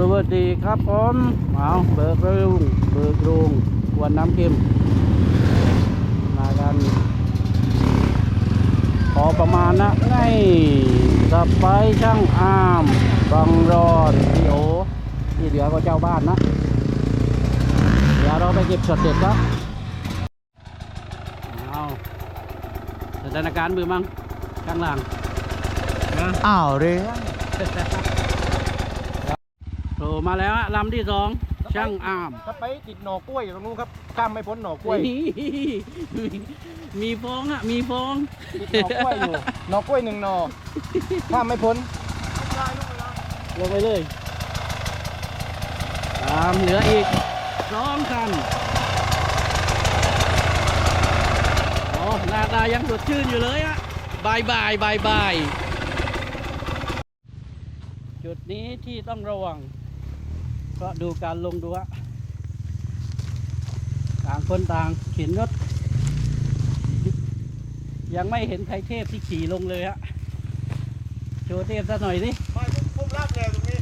สวัสดีครับผมเอาเบิกรุงเบิกรุงกวนน้ำเค็มมากัน พอประมาณนะไงสไปช่างอามบังรอนพี่โอที่เหลือก็เจ้าบ้านนะเดี๋ยวเราไปเก็บช็อตเด็ดแล้วเอาสถานการณ์มือมั้งข้างหลังอ้าวเรือโผล่ มาแล้วฮะลำที่สองช่างอามถ้าไปติดหน่อกล้วยอยู่ตรงนู้นครับข้ามไม่พ้นหน่อกล้วยนี่มีฟองอะมีฟองติดหน่อกล้วยอยู่หน่อกล้วยหนึ่งหน่อข้ามไม่พ้นลงไปเลยตามเหลืออีกสองคันโอ้หน้าตายังสดชื่นอยู่เลยอะบายบายบายบายจุดนี้ที่ต้องระวัง เพราะดูการลงดูอะต่างคนต่างเข็นรถ ยังไม่เห็นใครเทพที่ขี่ลงเลยอะโชว์เทพซะหน่อยสิไม่ผมลากแนวตรงนี้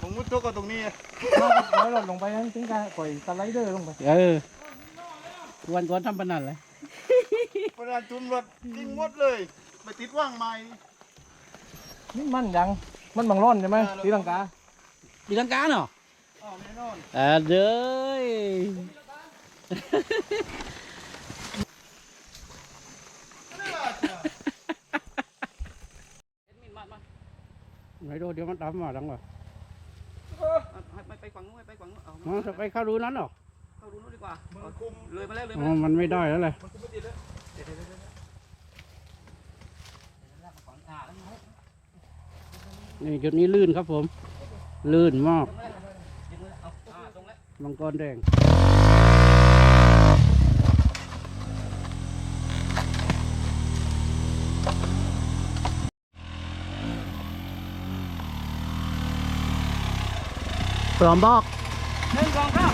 ผมมุดตัวก็ตรงนี้แล้วเราลงไปนั้นถึงการปล่อยสไลเดอร์ลงไป เออ วันก่อนทำปานนันเลย ประดานจุ่มรถทิ้งหมดเลยไปติดว่างไม้นี่มันยัง มันบังร่อนใช่ไหมตีลังกาดีลังกาเนาะอ๋อแน่นอนอ่าเด้ยไหนดูเดี๋ยวมันตามมาดังวะไปไปฝั่งนู้นไปฝั่งนู้นเอาอ๋อจะไปเข้ารูนั้นเหรอเข้าดูนู้นดีกว่ามันคุมเลยมาแล้วเลยอ๋มาอแล้วมันไม่ได้แล้ว เลยมันคุมไม่ติดเลยนี่จุดนี้ลื่นครับผม ลื่นมากเอาอ่าตรงแล้วมังกรแดง พร้อมบอก หนึ่งสองสาม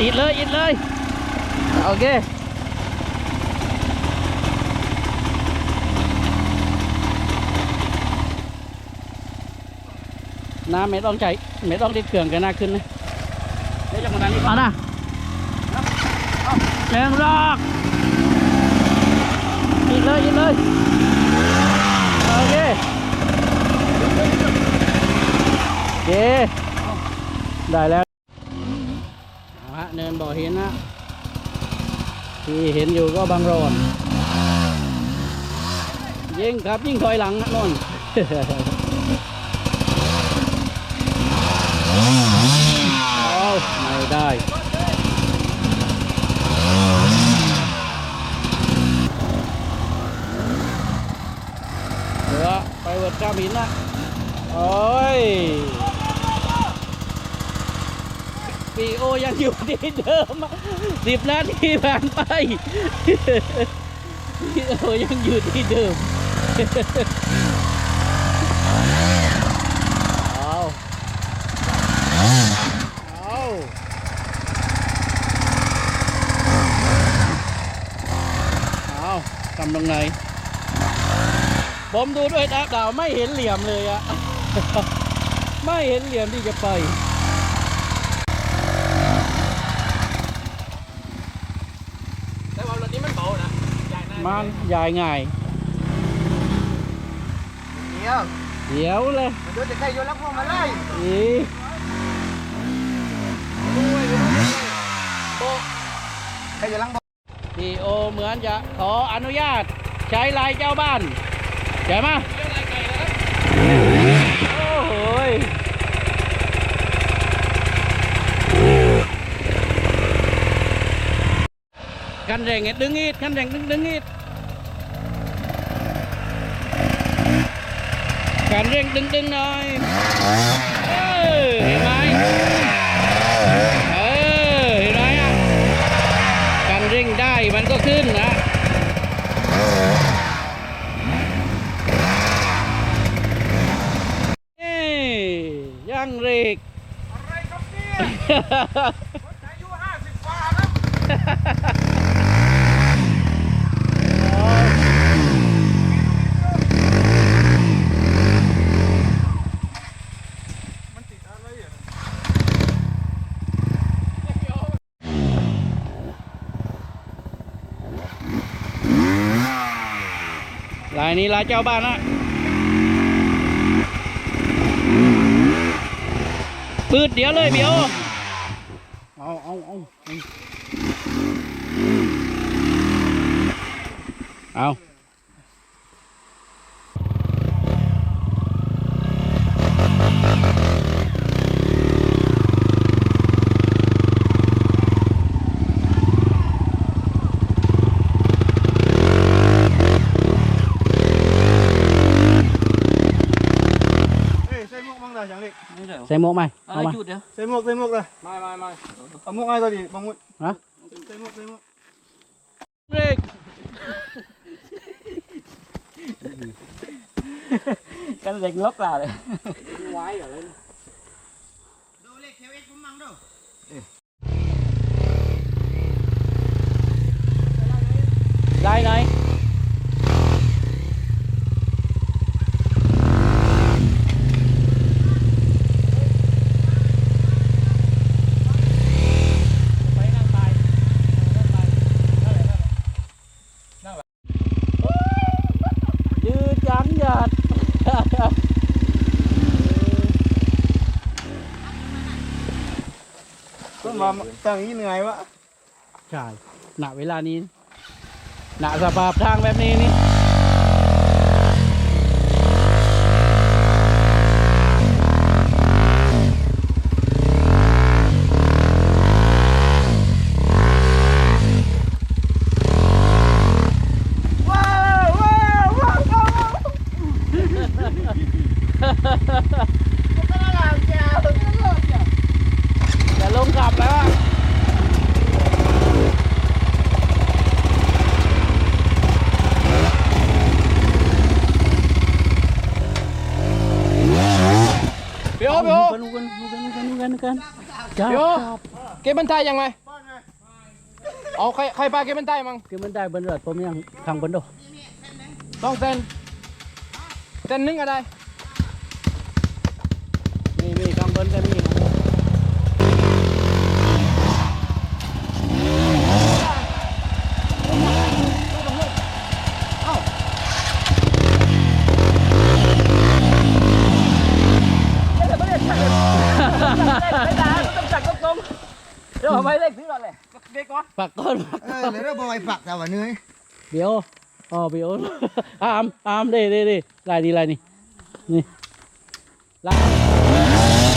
อิดเลย อิดเลย โอเคน้ำไม่ต้องใช้ไม่ต้องติดเครื่องกันหน้าขึ้นนะเดี๋ยวจะมาดันนี่เอานะแรงรอกอิดเลยอิดเลยโอเคโอเคได้แล้วเอาฮะเนินบ่อเห็นนะ ที่เห็นอยู่ก็บางรอนยิ่งครับยิ่งถอยหลังนะนนเอาไม่ได้เหลือไปเวิร์ดก้ามหินนะโอ้ย ปีโอยังอยู่ที่เดิมสิบนาทีผ่านไปปีโอยังอยู่ที่เดิมเอาเอาเอาทำตรงไหนผมดูด้วยตาเปล่าไม่เห็นเหลี่ยมเลยอะไม่เห็นเหลี่ยมที่จะไป แต่ว่ารถนี้มันเบานะใหญ่นะ มันยายง่ายเดี๋ยวเดี๋ยวเลยมันโดนจะใกล้โยนแล้วพวกมาไล่อีใครจะลังบอกพี่โอเหมือนจะขออนุญาตใช้ลายเจ้าบ้านใช่ไหมโอ้โหย คันแรงเอ็ดดึงอีดคันแรงดึงดึงอีดคันเร่งดึงดึงหน่อยเออเห็นไหมเออเห็นไหมอะคันเร่งได้มันก็ขึ้นนะเอ้ยยังเรกอะไรครับเนี่ยผมอายุห้าสิบกว่าครับ ลายนี้ลายเจ้าบ้านนะปืดเดี๋ยวเลยเดี๋ยว เอาเอาเอาเอา เอ้ยใส่หมวกมั่งได้อย่างเล็ก ใส่หมวกไหมเอาเอามาจุดเดียวใส่หมวกใส่หมวกเลยไม่ไม่ไม่เอาหมวกไอ้ตัวดิบังมุดฮะ ใส่หมวกใส่หมวกเบรกกันเด็กล็อกลาเลยได้ไหนยืดจังหยัด ต้นมางนี้เหนื่อยวะ ใช่ หนาเวลานี้ หนาสภาพทางแบบนี้นี่ ว้าวว้าวว้าวว้าว อย่าลงกลับแล้วอะ เดี๋ยวเดี๋ยว กันกัน กันกันกันกันจับเดี๋ยวจับเก็บบันไดยังไงเอาใครใครปลาเก็บบันไดมั้งคือมันได้บนรถผมยังทางบนโดต้องเต้นเต้นนึงอะไรมีมีข้างบนก็มี เดี๋ยวไม่เล็กซื้อก่อนเลย เด็กก่อนปักก้อนปักเออเลยเราบอยปักแต่ว่าเหนื่อยเดี๋ยวอ๋อเดี๋ยวอามอามเด้เด้เด้ลายดีลายนี่นี่ลาย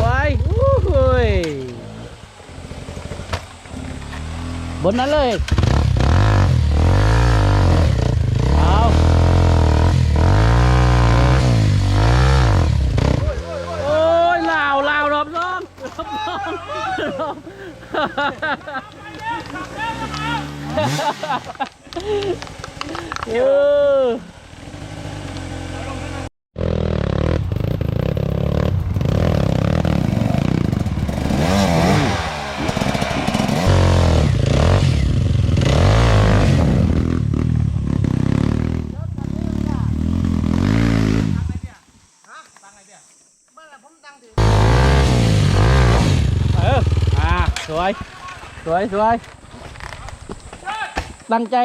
ไว้อู้หูย บนนั้นเลยเอาโอ้ยลาวลาวรอบสองรอบสองรอบเออเอ สวยสวยตั้งใจ